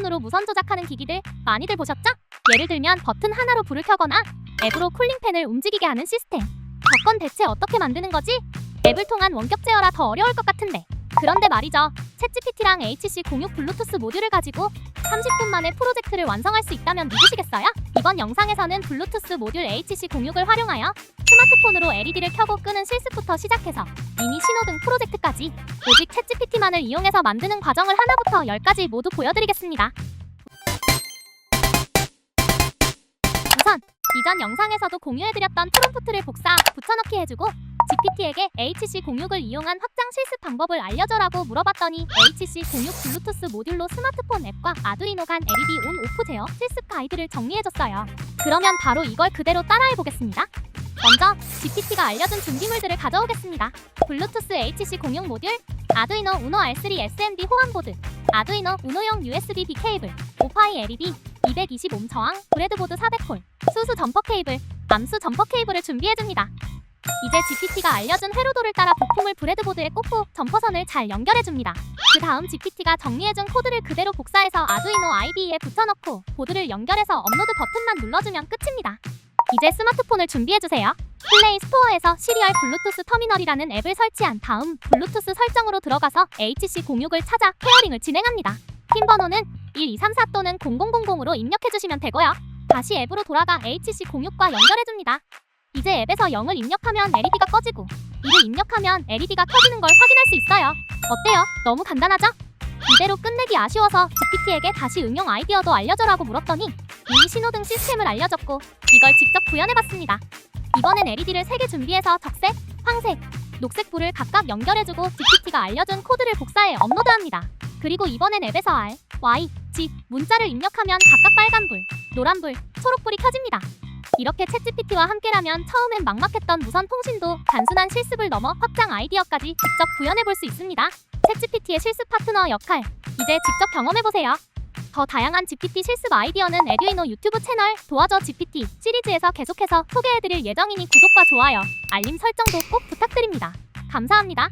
스마트폰으로 무선 조작하는 기기들 많이들 보셨죠? 예를 들면 버튼 하나로 불을 켜거나 앱으로 쿨링팬을 움직이게 하는 시스템. 저건 대체 어떻게 만드는 거지? 앱을 통한 원격 제어라 더 어려울 것 같은데. 그런데 말이죠. 챗GPT랑 HC 공유 블루투스 모듈을 가지고 30분 만에 프로젝트를 완성할 수 있다면 믿으시겠어요? 이번 영상에서는 블루투스 모듈 HC 공유를 활용하여 스마트폰으로 LED를 켜고 끄는 실습부터 시작해서 미니 신호등 프로젝트까지 오직 챗GPT만을 이용해서 만드는 과정을 하나부터 열까지 모두 보여드리겠습니다. 이전 영상에서도 공유해드렸던 프롬프트를 복사, 붙여넣기 해주고 GPT에게 HC 공육을 이용한 확장 실습 방법을 알려줘라고 물어봤더니 HC 공육 블루투스 모듈로 스마트폰 앱과 아두이노 간 LED 온 오프 제어 실습 가이드를 정리해줬어요. 그러면 바로 이걸 그대로 따라해보겠습니다. 먼저 GPT가 알려준 준비물들을 가져오겠습니다. 블루투스 HC 공용 모듈, 아두이노 우노 R3 SMD 호환 보드, 아두이노 우노용 USB-B 케이블, 오파이 LED, 220옴 저항, 브레드보드 400콜, 수수 점퍼 케이블, 암수 점퍼 케이블을 준비해줍니다. 이제 GPT가 알려준 회로도를 따라 부품을 브레드보드에 꽂고 점퍼선을 잘 연결해줍니다. 그 다음 GPT가 정리해준 코드를 그대로 복사해서 아두이노 IDE에 붙여넣고 보드를 연결해서 업로드 버튼만 눌러주면 끝입니다. 이제 스마트폰을 준비해주세요. 플레이 스토어에서 시리얼 블루투스 터미널이라는 앱을 설치한 다음 블루투스 설정으로 들어가서 HC 06을 찾아 페어링을 진행합니다. 핀 번호는 1234 또는 0000으로 입력해주시면 되고요. 다시 앱으로 돌아가 HC 06과 연결해줍니다. 이제 앱에서 0을 입력하면 LED가 꺼지고 2를 입력하면 LED가 켜지는 걸 확인할 수 있어요. 어때요? 너무 간단하죠? 이대로 끝내기 아쉬워서 GPT에게 다시 응용 아이디어도 알려줘라고 물었더니 미니 신호등 시스템을 알려줬고 이걸 직접 구현해봤습니다. 이번엔 LED를 3개 준비해서 적색, 황색, 녹색 불을 각각 연결해주고 GPT가 알려준 코드를 복사해 업로드합니다. 그리고 이번엔 앱에서 R, Y, Z 문자를 입력하면 각각 빨간 불, 노란불, 초록불이 켜집니다. 이렇게 챗GPT와 함께라면 처음엔 막막했던 무선 통신도 단순한 실습을 넘어 확장 아이디어까지 직접 구현해 볼 수 있습니다. 챗GPT의 실습 파트너 역할, 이제 직접 경험해 보세요. 더 다양한 GPT 실습 아이디어는 에듀이노 유튜브 채널 도와줘 GPT 시리즈에서 계속해서 소개해드릴 예정이니 구독과 좋아요, 알림 설정도 꼭 부탁드립니다. 감사합니다.